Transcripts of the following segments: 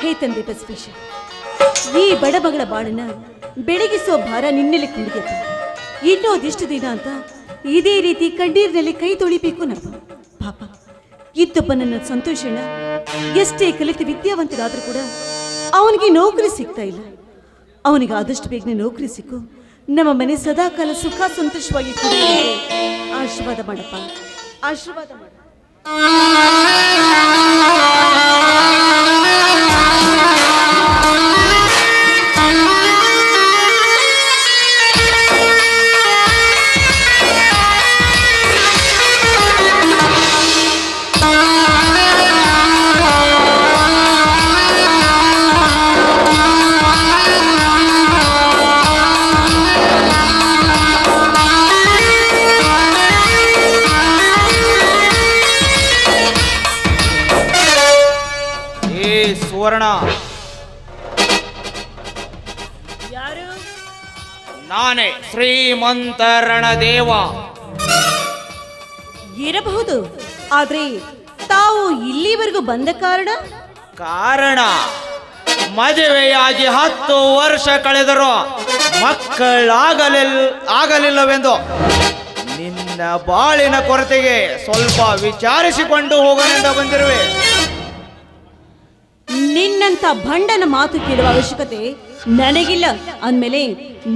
ಹೇ ತಂದೆ ಬಸವೇಶ, ಈ ಬಡಬಗಳ ಬಾಳನ್ನ ಬೆಳಗಿಸುವ ಭಾರ ನಿನ್ನೆಲೆ ಕುಂಡಿಗೆತು ಇನ್ನೂ ಅದೆಷ್ಟು ದಿನ ಅಂತ ಇದೇ ರೀತಿ ಕಣ್ಣೀರಿನಲ್ಲಿ ಕೈ ತೊಳಿಬೇಕು ನಮ್ಮ ಪಾಪ ಇತ್ತೊಬ್ಬ ನನ್ನ ಸಂತೋಷಣ, ಎಷ್ಟೇ ಕಲಿತ ವಿದ್ಯಾವಂತರಾದ್ರೂ ಕೂಡ ಅವನಿಗೆ ನೌಕರಿ ಸಿಗ್ತಾ ಇಲ್ಲ. ಅವನಿಗೆ ಆದಷ್ಟು ಬೇಗನೆ ನೌಕರಿ ಸಿಕ್ಕು. ನಮ್ಮ ಮನೆ ಸದಾಕಾಲ ಸುಖ ಸಂತೋಷವಾಗಿ ಆಶೀರ್ವಾದ ಮಾಡಪ್ಪ, ಆಶೀರ್ವಾದ ಮಾಡ. ಸುವರ್ಣ. ಯಾರು? ನಾನೇ ಶ್ರೀಮಂತ ರಣದೇವ. ಇರಬಹುದು. ಆದ್ರೆ ತಾವು ಇಲ್ಲಿವರೆಗೂ ಬಂದ ಕಾರಣ? ಕಾರಣ ಮದುವೆಯಾಗಿ ಹತ್ತು ವರ್ಷ ಕಳೆದರು ಮಕ್ಕಳಾಗಲಿಲ್ ಆಗಲಿಲ್ಲವೆಂದು ನಿನ್ನ ಬಾಳಿನ ಕೊರತೆಗೆ ಸ್ವಲ್ಪ ವಿಚಾರಿಸಿಕೊಂಡು ಹೋಗನೆಂದ ಬಂದಿರುವೆ. ನಿನ್ನಂತ ಭಂಡನ ಮಾತು ಕೇಳುವ ಅವಶ್ಯಕತೆ ನನಗಿಲ್ಲ. ಅಂದಮೇಲೆ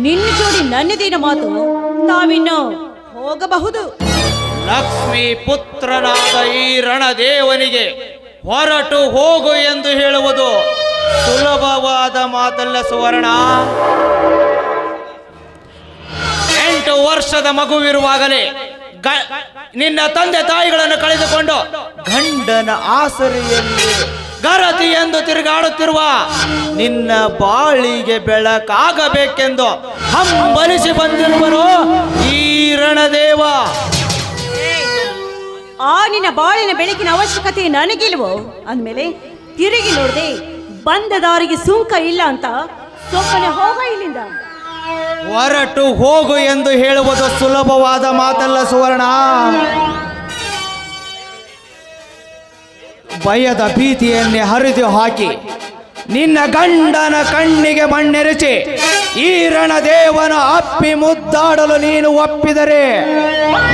ನಿನ್ನ ಜೋಡಿ ನನ್ನದಿನ ಮಾತು ತಾವಿನ್ನು ಹೋಗಬಹುದು. ಲಕ್ಷ್ಮಿ ಪುತ್ರನಾದ ಈ ರಣದೇವನಿಗೆ ಹೊರಟು ಹೋಗು ಎಂದು ಹೇಳುವುದು ಸುಲಭವಾದ ಮಾತಲ್ಲ ಸುವರ್ಣ. ಎಂಟು ವರ್ಷದ ಮಗುವಿರುವಾಗಲೇ ನಿನ್ನ ತಂದೆ ತಾಯಿಗಳನ್ನು ಕಳೆದುಕೊಂಡು ಗಂಡನ ಆಸರೆಯಲ್ಲಿ ಗರತಿ ಎಂದು ತಿರುಗಾಡುತ್ತಿರುವ ನಿನ್ನ ಬಾಳಿಗೆ ಬೆಳಕಾಗಬೇಕೆಂದು ಹಂಬಲಿಸಿ ಬಂದಿರುವನು ಈ ರಣದೇವ. ಆ ನಿನ್ನ ಬಾಳಿನ ಬೆಳಕಿನ ಅವಶ್ಯಕತೆ ನನಗಿಲ್ವೋ? ಅಂದ್ಮೇಲೆ ತಿರುಗಿ ನೋಡದೆ ಬಂದ ದಾರಿಗೆ ಸುಂಕ ಇಲ್ಲ ಅಂತ ಸೊಪ್ಪನೆ ಹೋಗ ಇಲ್ಲಿಂದ. ಹೊರಟು ಹೋಗು ಎಂದು ಹೇಳುವುದು ಸುಲಭವಾದ ಮಾತಲ್ಲ ಸುವರ್ಣ. ಭಯದ ಭೀತಿಯನ್ನೇ ಹರಿದು ಹಾಕಿ, ನಿನ್ನ ಗಂಡನ ಕಣ್ಣಿಗೆ ಮಣ್ಣೆರಚಿ ಈ ರಣದೇವನ ಅಪ್ಪಿ ಮುದ್ದಾಡಲು ನೀನು ಒಪ್ಪಿದರೆ,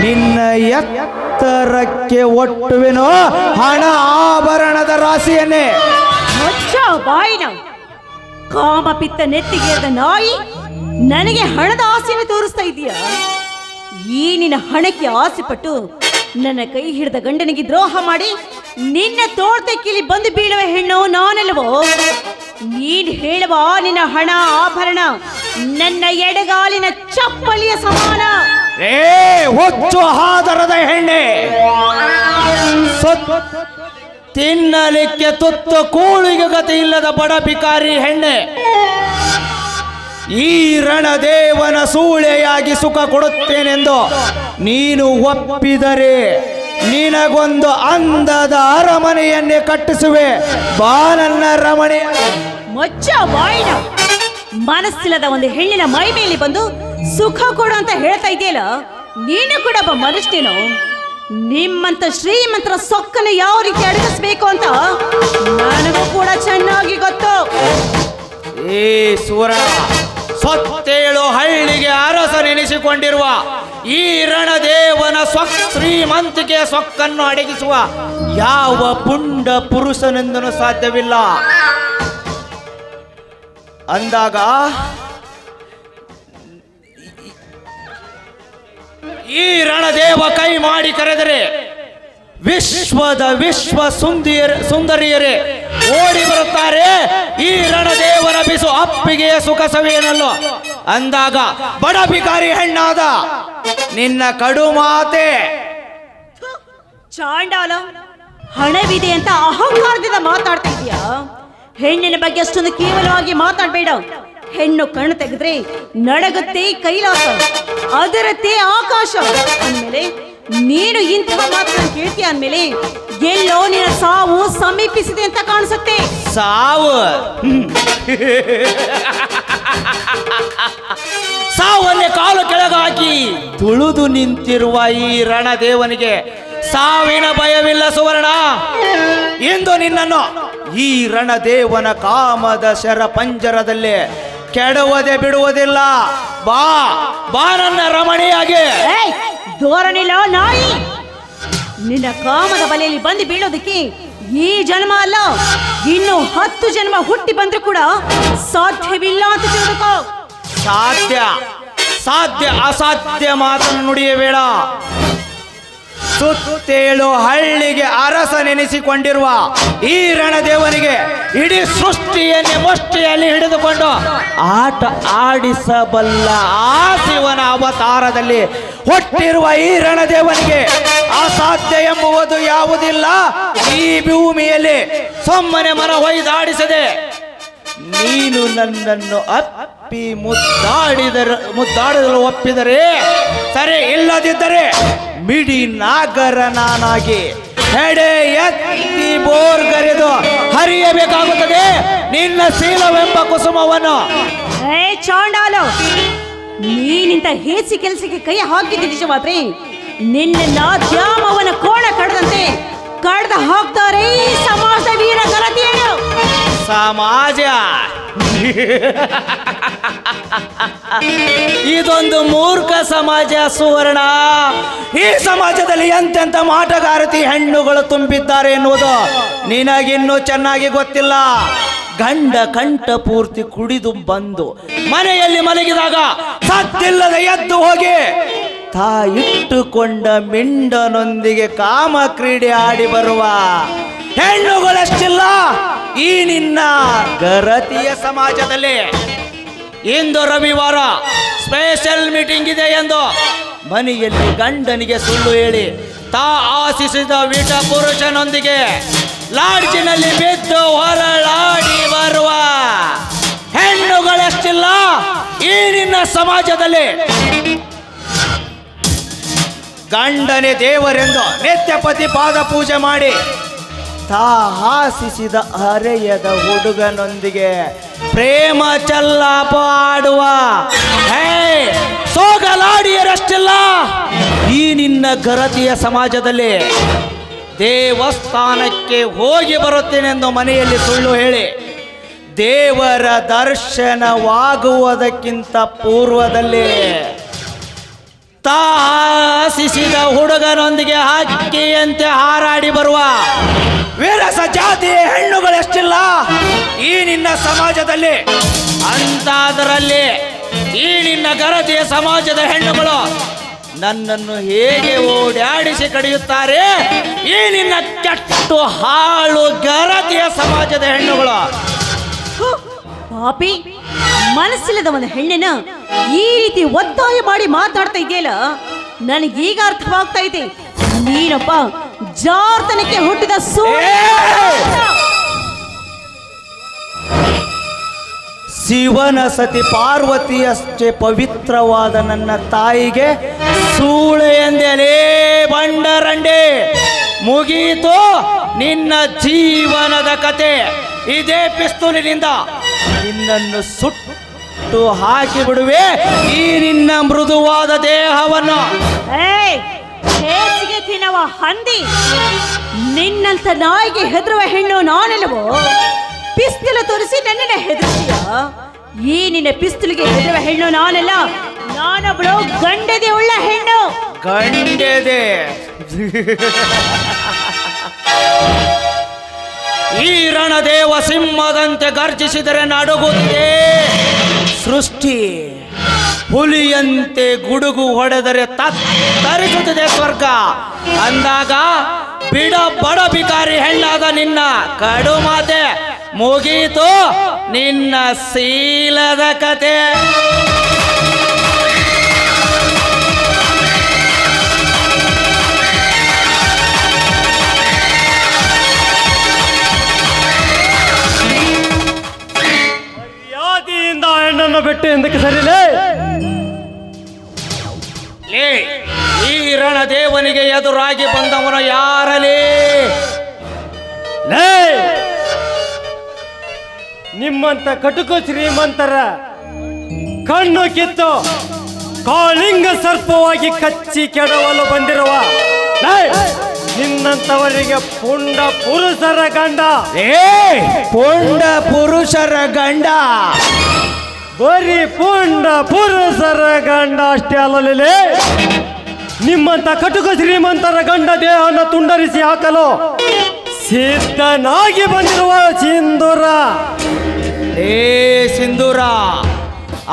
ನಿನ್ನ ಎತ್ತರಕ್ಕೆ ಒಟ್ಟುವೆನೋ ಹಣ ಆಭರಣದ ರಾಶಿಯನ್ನೇ. ಕಾಮಪಿತ್ತ ನೆತ್ತಿಗೇರಿದ ನಾಯಿ ನನಗೆ ಹಣದ ಆಸೆಯನ್ನು ತೋರಿಸ್ತಾ ಇದೀಯ? ಈ ನಿನ್ನ ಹಣಕ್ಕೆ ಆಸೆ ಪಟ್ಟು ನನ್ನ ಕೈ ಹಿಡಿದ ಗಂಡನಿಗೆ ದ್ರೋಹ ಮಾಡಿ ನಿನ್ನ ತೋಳ್ತೆಕ್ಕಿಲಿ ಬಂದು ಬೀಳುವ ಹೆಣ್ಣು ನಾನಲ್ವೋ ನೀನ್ ಹೇಳುವ ನಿನ್ನ ಹಣ, ಆಭರಣ, ನನ್ನ ಎಡಗಾಲಿನ ಚಪ್ಪಲಿಯ ಸಮಾನ. ಏ ಹುಚ್ಚು ಹಾದರದ ಹೆಣ್ಣೆ. ತಿನ್ನಲಿಕ್ಕೆ ತುತ್ತು ಕೂಳಿಗೆ ಗತಿ ಇಲ್ಲದ ಬಡ ಬಿಕಾರಿ ಹೆಣ್ಣೆ. ಈ ರಣದೇವನ ಸೂಳೆಯಾಗಿ ಸುಖ ಕೊಡುತ್ತೇನೆಂದು ನೀನು ಒಪ್ಪಿದರೆ ನಿನಗೊಂದು ಅಂದದ ಅರಮನೆಯನ್ನೇ ಕಟ್ಟಿಸುವೆ. ಬಾ ನನ್ನ ರಮಣೆ ಮಚ್ಚ ಬಾಯಿನ. ಮನಸ್ಸಿಲ್ಲದ ಒಂದು ಹೆಣ್ಣಿನ ಮೈ ಮೇಲೆ ಬಂದು ಸುಖ ಕೊಡು ಅಂತ ಹೇಳ್ತಾ ಇದೆಯಲ್ಲ ನೀನು ಕೂಡ ಒಬ್ಬ ಮನುಷ್ಯನು ನಿಮ್ಮಂತ ಶ್ರೀಮಂತರ ಸೊಕ್ಕನ್ನು ಯಾವ ರೀತಿ ಅಡಗಿಸ್ಬೇಕು ಅಂತ ನನಗೂ ಕೂಡ ಚೆನ್ನಾಗಿ ಗೊತ್ತು. ಏ ಸುವರ್ಣ ಸೊತ್ತೇಳು ಹಳ್ಳಿಗೆ ಅರಸ ನೆನೆಸಿಕೊಂಡಿರುವ ಈ ರಣದೇವನ ಸ್ವಕ್ ಶ್ರೀಮಂತಿಕೆಯ ಸೊಕ್ಕನ್ನು ಅಡಗಿಸುವ ಯಾವ ಪುಂಡ ಪುರುಷನೆಂದನು ಸಾಧ್ಯವಿಲ್ಲ. ಅಂದಾಗ ಈ ರಣದೇವ ಕೈ ಮಾಡಿ ಕರೆದರೆ, ವಿಶ್ವದ ವಿಶ್ವ ಸುಂದಿಯರ ಸುಂದರಿಯರೇ, ಓಡಿ ಬರುತ್ತಾರೆ ಈ ರಣದೇವನ ಬಿಸು ಅಪ್ಪಿಗೆಯ ಸುಖ ಸವಿಯನಲ್ಲೋ. ಅಂದಾಗ ಬಡ ಬಿಕಾರಿ ಹೆಣ್ಣಾದ ನಿನ್ನ ಕಡು ಮಾತೆ. ಚಾಂಡಾಲ, ಹಣವಿದೆ ಅಂತ ಅಹಂಕಾರದಿಂದ ಮಾತಾಡ್ತಾ ಇದೀಯಾ? ಹೆಣ್ಣಿನ ಬಗ್ಗೆ ಅಷ್ಟೊಂದು ಕೇವಲವಾಗಿ ಮಾತಾಡಬೇಡ. ಹೆಣ್ಣು ಕಣ್ಣು ತೆಗೆದ್ರೆ ನಡಗುತ್ತೆ ಕೈಲಾಸ, ಅದರತ್ತೆ ಆಕಾಶ. ಅಂದ್ಮೇಲೆ ನೀನು ಇಂತಹ ಮಾತನ್ನು ಕೇಳ್ತೀಯ ಅಂದ್ಮೇಲೆ ಎಲ್ಲೋ ನಿನ್ನ ಸಾವು ಸಮೀಪಿಸಿದೆ ಅಂತ ಕಾಣಿಸುತ್ತೆ. ಸಾವು. ಸಾವನ್ನೇ ಕಾಲು ಕೆಳಗಾಕಿ ತುಳಿದು ನಿಂತಿರುವ ಈ ರಣದೇವನಿಗೆ ಸಾವಿನ ಭಯವಿಲ್ಲ ಸುವರ್ಣ. ಇಂದು ನಿನ್ನನ್ನು ಈ ರಣದೇವನ ಕಾಮದ ಶರ ಪಂಜರದಲ್ಲಿ ಕೆಡುವುದೇ ಬಿಡುವುದಿಲ್ಲ. ಬಾ ಬಾ ನನ್ನ ರಮಣಿಯಾಗಿ. ಏಯ್ ನಾಯಿ. ನಿನ್ನ ಕಾಮದ ಬಲೆಯಲ್ಲಿ ಬಂದು ಬೀಳೋದಕ್ಕೆ ಈ ಜನ್ಮ ಅಲ್ಲ, ಇನ್ನು ಹತ್ತು ಜನ್ಮ ಹುಟ್ಟಿ ಬಂದ್ರೂ ಕೂಡ ಸಾಧ್ಯವಿಲ್ಲ ಅಂತ ತಿಳಿದುಕೋ. ಸಾಧ್ಯ ಸಾಧ್ಯ, ಅಸಾಧ್ಯ ಮಾತನ್ನು ನುಡಿಯಬೇಡ. ಸುತ್ತೇಳು ಹಳ್ಳಿಗೆ ಅರಸ ನೆನೆಸಿಕೊಂಡಿರುವ ಈ ರಣದೇವನಿಗೆ ಇಡೀ ಸೃಷ್ಟಿಯನ್ನೇ ಮುಷ್ಟಿಯಲ್ಲಿ ಹಿಡಿದುಕೊಂಡು ಆಟ ಆಡಿಸಬಲ್ಲ ಆ ಶಿವನ ಅವತಾರದಲ್ಲಿ ಹುಟ್ಟಿರುವ ಈ ರಣದೇವನಿಗೆ ಅಸಾಧ್ಯ ಎಂಬುವುದು ಯಾವುದಿಲ್ಲ. ಈ ಭೂಮಿಯಲ್ಲಿ ಸೊಮ್ಮನೆ ಮನ ಹೊಯ್ದಾಡಿಸದೆ ನೀನು ನನ್ನನ್ನು ಅಪ್ಪಿ ಮುದ್ದಾಡಿದರೆ ಮುದ್ದಾಡಲು ಒಪ್ಪಿದರೆ, ಸರಿ ಇಲ್ಲದಿದ್ದರೆ ಮಿಡಿ ನಾಗರ ನಾನಾಗಿ ಹೆಡೆ ಎತ್ತಿ ಬೋರ್ಗರೆದು ಹರಿಯಬೇಕಾಗುತ್ತದೆ. ನಿನ್ನ ಶೀಲವೆಂಬ ಕುಸುಮವನ್ನು. ಏ, ಚಾಂಡಾಲು, ನೀನಿಂತ ಹೇಸಿ ಕೆಲಸಕ್ಕೆ ಕೈ ಹಾಕಿದ್ದ ನಿಜವಾದ್ರೆ? ನಿನ್ನ ದ್ಯಾಮವನ ಕೋಣ ಕಡದಂತೆ ಕಡ್ದ ಹಾಕ್ತಾರೆ ಸಮಾಜ ವೀರ ಗಲತಿಯನ್ನು. ಸಮಾಜ. ಇದೊಂದು ಮೂರ್ಖ ಸಮಾಜ, ಸುವರ್ಣ. ಈ ಸಮಾಜದಲ್ಲಿ ಎಂತೆಂತ ಮಾಟಗಾರತಿ ಹೆಣ್ಣುಗಳು ತುಂಬಿದ್ದಾರೆ ಎನ್ನುವುದು ನಿನಗಿನ್ನೂ ಚೆನ್ನಾಗಿ ಗೊತ್ತಿಲ್ಲ. ಗಂಡ ಕಂಠ ಪೂರ್ತಿ ಕುಡಿದು ಬಂದು ಮನೆಯಲ್ಲಿ ಮಲಗಿದಾಗ ಸತ್ತಿಲ್ಲದೆ ಎದ್ದು ಹೋಗಿ ತಾ ಇಟ್ಟುಕೊಂಡ ಮಿಂಡನೊಂದಿಗೆ ಕಾಮ ಕ್ರೀಡೆ ಆಡಿ ಬರುವ ಹೆಣ್ಣುಗಳಷ್ಟಿಲ್ಲ, ಈ ನಿನ್ನ ಗರತಿಯ ಸಮಾಜದಲ್ಲಿ. ಇಂದು ರವಿವಾರ ಸ್ಪೆಷಲ್ ಮೀಟಿಂಗ್ ಇದೆ ಎಂದು ಮನೆಯಲ್ಲಿ ಗಂಡನಿಗೆ ಸುಳ್ಳು ಹೇಳಿ, ತಾ ಆಶಿಸಿದ ವಿಟ ಪುರುಷನೊಂದಿಗೆ ಲಾಡ್ಜಿನಲ್ಲಿ ಬಿದ್ದು ಹೊರಳಾಡಿ ಬರುವ ಹೆಣ್ಣುಗಳಷ್ಟಿಲ್ಲ, ಈ ನಿನ್ನ ಸಮಾಜದಲ್ಲಿ. ಗಂಡನೇ ದೇವರೆಂದು ನಿತ್ಯಪತಿ ಪಾದ ಪೂಜೆ ಮಾಡಿ ತಾ ಹಾಸಿಸಿದ ಹರೆಯದ ಹುಡುಗನೊಂದಿಗೆ ಪ್ರೇಮ ಚಲ್ಲಾಪ ಆಡುವ. ಸೋಗಲಾಡಿಯರಷ್ಟಿಲ್ಲ ಈ ನಿನ್ನ ಗರತಿಯ ಸಮಾಜದಲ್ಲಿ ದೇವಸ್ಥಾನಕ್ಕೆ ಹೋಗಿ ಬರುತ್ತೇನೆಂದು ಮನೆಯಲ್ಲಿ ಸುಳ್ಳು ಹೇಳಿ, ದೇವರ ದರ್ಶನವಾಗುವುದಕ್ಕಿಂತ ಪೂರ್ವದಲ್ಲಿ ತಾಸಿಸಿದ ಹುಡುಗನೊಂದಿಗೆ ಹಕ್ಕಿಯಂತೆ ಹಾರಾಡಿ ಬರುವ ವೀರಸ ಜಾತಿಯ ಹೆಣ್ಣುಗಳೆಷ್ಟಿಲ್ಲ ಈ ನಿನ್ನ ಸಮಾಜದಲ್ಲಿ? ಅಂತಾದರಲ್ಲಿ ಈ ನಿನ್ನ ಗರತಿಯ ಸಮಾಜದ ಹೆಣ್ಣುಗಳು ನನ್ನನ್ನು ಹೇಗೆ ಓಡಾಡಿಸಿ ಕಡಿಯುತ್ತಾರೆ? ಈ ನಿನ್ನ ಕೆಟ್ಟು ಹಾಳು ಗರತಿಯ ಸಮಾಜದ ಹೆಣ್ಣುಗಳು. ಪಾಪಿ. ಮನಸ್ಸಿಲ್ಲದ ಒಂದು ಹೆಣ್ಣಿನ ಈ ರೀತಿ ಒತ್ತಾಯ ಮಾಡಿ ಮಾತಾಡ್ತಾ ಇದೆಯಲ್ಲ, ನನಗೀಗ ಅರ್ಥವಾಗ್ತಾ ಇದೆ. ನೀನಪ್ಪ ಜಾರ್ತನಕ್ಕೆ ಹುಟ್ಟಿದ ಶಿವನ ಸತಿ ಪಾರ್ವತಿಯಷ್ಟೇ ಪವಿತ್ರವಾದ ನನ್ನ ತಾಯಿಗೆ ಸೂಳೆ ಎಂದೇ ಬಂಡರಂಡೆ. ಮುಗೀತು ನಿನ್ನ ಜೀವನದ ಕತೆ. ಇದೇ ಪಿಸ್ತೂಲಿನಿಂದ ನಿನ್ನನ್ನು ಸುಟ್ಟು ಹಾಕಿ ಬಿಡುವೆ ಈ ನಿನ್ನ ಮೃದುವಾದ ದೇಹವನ್ನು. ತಿನ್ನುವ ಹೇಸಿಗೆ ತಿನ್ನವ ಹಂದಿ ನಿನ್ನಂತ ನಾಯಿಗೆ ಹೆದರುವ ಹೆಣ್ಣು ನಾನೆಲ್ಲವೋ? ಪಿಸ್ತಿಲು ತೋರಿಸಿ ನನ್ನನ್ನ ಹೆದರ್ತೀಯ? ಈ ನಿನ್ನ ಪಿಸ್ತಿಲಿಗೆ ಹೆದರುವ ಹೆಣ್ಣು ನಾನೆಲ್ಲ ನಾನೊಬ್ಳು ಗಂಡದೆ ಉಳ್ಳ ಹೆಣ್ಣು. ಗಂಡದೆ. ಈ ರಣದೇವ ಸಿಂಹದಂತೆ ಗರ್ಜಿಸಿದರೆ ನಡುಗುತ್ತಿದೆ. ಸೃಷ್ಟಿ ಹುಲಿಯಂತೆ ಗುಡುಗು ಹೊಡೆದರೆ ತತ್ತರಿಸುತ್ತದೆ ಸ್ವರ್ಗ. ಅಂದಾಗ ಬಿಡ ಬಡ ಬಿಕಾರಿ ಹೆಣ್ಣಾದ ನಿನ್ನ ಕಡು ಮಾತೆ, ಮುಗೀತು ನಿನ್ನ ಶೀಲದ ಕತೆ. ಹೆಣ್ಣನ್ನು ಬಿಟ್ಟು ಎಂದಕ್ಕೆ ಸರಿಲೇ? ಲೇ ಈ ರಣದೇವನಿಗೆ ಎದುರಾಗಿ ಬಂದವನು ಯಾರಲಿ? ಲೇ! ನಿಮ್ಮಂತ ಕಟುಕು ಶ್ರೀಮಂತರ ಕಣ್ಣು ಕಿತ್ತು ಕಾಳಿಂಗ ಸರ್ಪವಾಗಿ ಕಚ್ಚಿ ಕೆಡವಲು ಬಂದಿರುವ ನಿನ್ನಂತವರಿಗೆ ಪುಂಡ ಪುರುಷರ ಗಂಡ. ಏ ಪುಂಡ ಪುರುಷರ ಗಂಡ. ಬರೀ ಪುಂಡ ಪುರುಷರ ಗಂಡ ಅಷ್ಟೇ ಅಲ್ಲಲೇ. ನಿಮ್ಮಂತ ಕಟುಕ ಶ್ರೀಮಂತರ ಗಂಡ ದೇಹವನ್ನು ತುಂಡರಿಸಿ ಹಾಕಲು ಸಿದ್ಧನಾಗಿ ಬಂದಿರುವ ಸಿಂಧೂರ. ಏ ಸಿಂಧೂರ,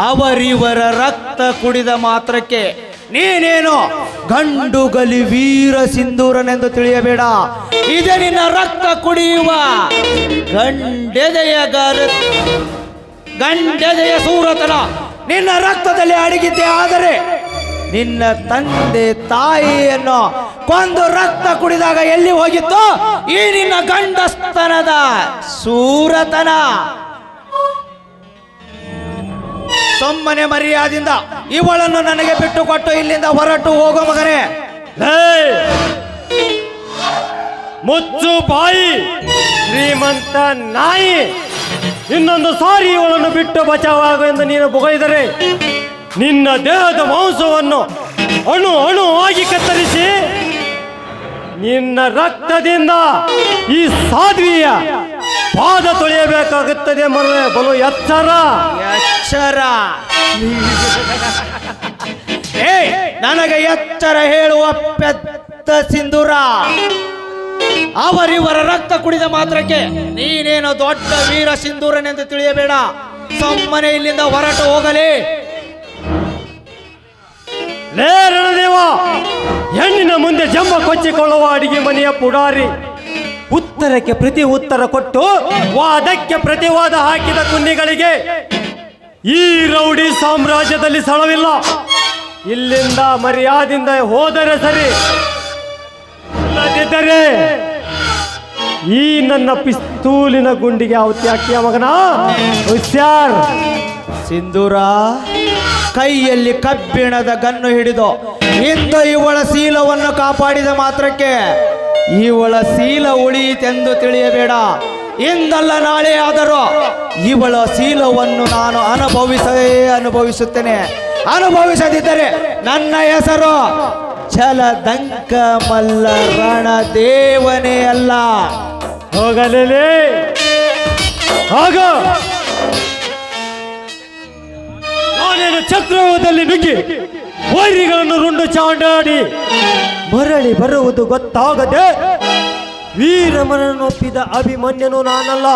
ಅವರಿವರ ರಕ್ತ ಕುಡಿದ ಮಾತ್ರಕ್ಕೆ ನೀನೇನು ಗಂಡು ಗಲಿ ವೀರ ಸಿಂಧೂರನೆಂದು ತಿಳಿಯಬೇಡ. ಇದೆ ನಿನ್ನ ರಕ್ತ ಕುಡಿಯುವ ಗಂಡೆದೆಯ ಗಂಡೆದೆಯ ಸೂರತನ. ನಿನ್ನ ರಕ್ತದಲ್ಲಿ ಅಡಗಿದ್ದೆ, ಆದರೆ ನಿನ್ನ ತಂದೆ ತಾಯಿಯನ್ನು ಕೊಂದು ರಕ್ತ ಕುಡಿದಾಗ ಎಲ್ಲಿ ಹೋಗಿತ್ತು ಈ ನಿನ್ನ ಗಂಡಸ್ತನದ ಸೂರತನ. ಸೊಮ್ಮನೆ ಮರ್ಯಾದಿಂದ ಇವಳನ್ನು ನನಗೆ ಬಿಟ್ಟು ಕೊಟ್ಟು ಇಲ್ಲಿಂದ ಹೊರಟು ಹೋಗೋ ಮಗನೇ! ಮುಚ್ಚು ಬಾಯಿ, ಶ್ರೀಮಂತ ನಾಯಿ. ಇನ್ನೊಂದು ಸಾರಿ ಇವಳನ್ನು ಬಿಟ್ಟು ಬಚಾವಾಗ ಎಂದು ನೀನು ಬೊಗೈದರೆ ನಿನ್ನ ದೇಹದ ಮಾಂಸವನ್ನು ಅಣು ಅಣು ಆಗಿ ಕತ್ತರಿಸಿ ನಿನ್ನ ರಕ್ತದಿಂದ ಈ ಸಾಧ್ವಿಯ ಪಾದ ತೊಳೆಯಬೇಕಾಗುತ್ತದೆ ಮರಳೆ ಬಲು ಎಚ್ಚರ. ಎಚ್ಚರ. ಏ ನನಗೆ ಎಚ್ಚರ ಹೇಳುವ ಪೆತ್ತ ಸಿಂಧೂರ. ಅವರಿವರ ರಕ್ತ ಕುಡಿದ ಮಾತ್ರಕ್ಕೆ ನೀನೇನು ದೊಡ್ಡ ವೀರ ಸಿಂಧೂರನೆಂದು ತಿಳಿಯಬೇಡ. ಸುಮ್ಮನೆ ಇಲ್ಲಿಂದ ಹೊರಟು ಹೋಗಲಿ. ಹೆಣ್ಣಿನ ಮುಂದೆ ಜಂಬ ಕೊಚ್ಚಿಕೊಳ್ಳುವ ಅಡಿಗೆ ಮನೆಯ ಪುಡಾರಿ. ಉತ್ತರಕ್ಕೆ ಪ್ರತಿ ಉತ್ತರ ಕೊಟ್ಟು ವಾದಕ್ಕೆ ಪ್ರತಿವಾದ ಹಾಕಿದ ಕುನ್ನಿಗಳಿಗೆ ಈ ರೌಡಿ ಸಾಮ್ರಾಜ್ಯದಲ್ಲಿ ಸ್ಥಳವಿಲ್ಲ ಇಲ್ಲಿಂದ ಮರ್ಯಾದಿಂದ ಹೋದರೆ ಸರಿ. ಇಲ್ಲದಿದ್ದರೆ ಈ ನನ್ನ ಪಿಸ್ತೂಲಿನ ಗುಂಡಿಗೆ ಅವತ್ತಿ ಹಾಕಿಯ ಮಗನ? ಹುಷಾರ್. ಸಿಂಧೂರ ಕೈಯಲ್ಲಿ ಕಬ್ಬಿಣದ ಗನ್ನು ಹಿಡಿದು ಇಂದು ಇವಳ ಶೀಲವನ್ನು ಕಾಪಾಡಿದ ಮಾತ್ರಕ್ಕೆ ಇವಳ ಶೀಲ ಉಳಿಯಿತೆಂದು ತಿಳಿಯಬೇಡ. ಇಂದಲ್ಲ ನಾಳೆ ಆದರೂ ಇವಳ ಶೀಲವನ್ನು ನಾನು ಅನುಭವಿಸೇ ಅನುಭವಿಸುತ್ತೇನೆ. ಅನುಭವಿಸದಿದ್ದರೆ ನನ್ನ ಹೆಸರು ಛಲದಂಕ ಮಲ್ಲ ರಣ ದೇವನೇ ಅಲ್ಲ. ಹೋಗಲೇ ಆಗ ನಾನೇನು ಚಕ್ರವ್ಯೂಹದಲ್ಲಿ ನುಗ್ಗಿ ವೈರಿಗಳನ್ನು ರುಂಡು ಚಾಂಡಾಡಿ ಮರಳಿ ಬರುವುದು ಗೊತ್ತಾಗದೆ ವೀರಮನನ್ನೊಪ್ಪಿದ ಅಭಿಮನ್ಯನು ನಾನಲ್ಲ.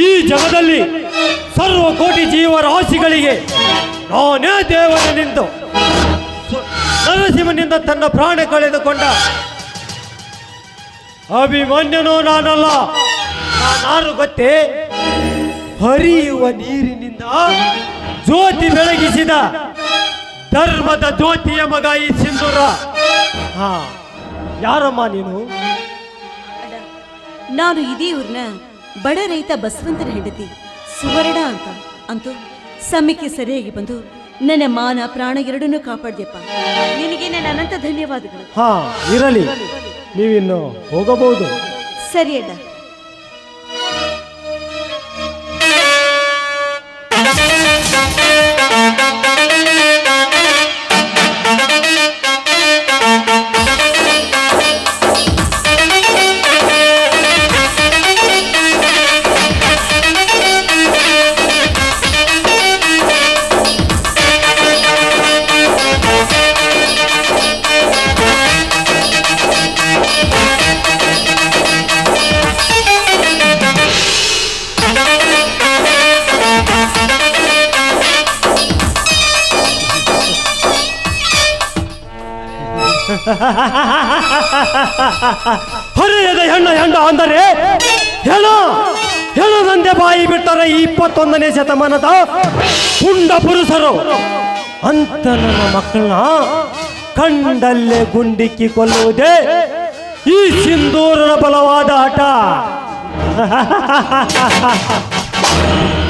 ಈ ಜಗದಲ್ಲಿ ಸರ್ವ ಕೋಟಿ ಜೀವರಾಶಿಗಳಿಗೆ ನಾನೇ ದೇವನೇ ನಿಂತು ನರಸಿಂಹನಿಂದ ತನ್ನ ಪ್ರಾಣ ಕಳೆದುಕೊಂಡ ಅಭಿಮನ್ಯನು ನಾನಲ್ಲ. ನಾನು ಗೊತ್ತೇ? ಹರಿಯುವ ನೀರಿನಿಂದ ಜ್ಯೋತಿ ಬೆಳಗಿಸಿದ ಧರ್ಮದ ಜ್ಯೋತಿಯ ಮಗ ಈ ಸಿಂಧೂರ. ಹಾ, ಯಾರಮ್ಮ ನೀನು? ನಾನು ಇದೇ ಊರಿನ ಬಡ ರೈತ ಬಸವಂತನ ಹೆಂಡತಿ ಸುವರ್ಣ ಅಂತ. ಅಂತೂ ಸಮಯಕ್ಕೆ ಸರಿಯಾಗಿ ಬಂದು ನನ್ನ ಮಾನ ಪ್ರಾಣ ಎರಡನ್ನೂ ಕಾಪಾಡ್ದೆಪ್ಪ ನಿನಗೆ ನನ್ನ ಅನಂತ ಧನ್ಯವಾದಗಳು. ಹಾ ಇರಲಿ. ನೀವಿನ್ನು ಹೋಗಬಹುದು. ಸರಿ ಅಡ್ಡ ಹರಿಯದ ಹೆಣ್ಣ ಹೆಂಡ ಅಂದರೆ ಹೆಣ. ಹೆಣದಂತೆ ಬಾಯಿ ಬಿಟ್ಟರೆ ಈ ಇಪ್ಪತ್ತೊಂದನೇ ಶತಮಾನದ ಪುಂಡ ಪುರುಷರು. ಅಂತ ನನ್ನ ಮಕ್ಕಳನ್ನ ಕಂಡಲ್ಲೇ ಗುಂಡಿಕ್ಕಿ ಕೊಲ್ಲುವುದೇ ಈ ಸಿಂಧೂರನ ಬಲವಾದ ಆಟ.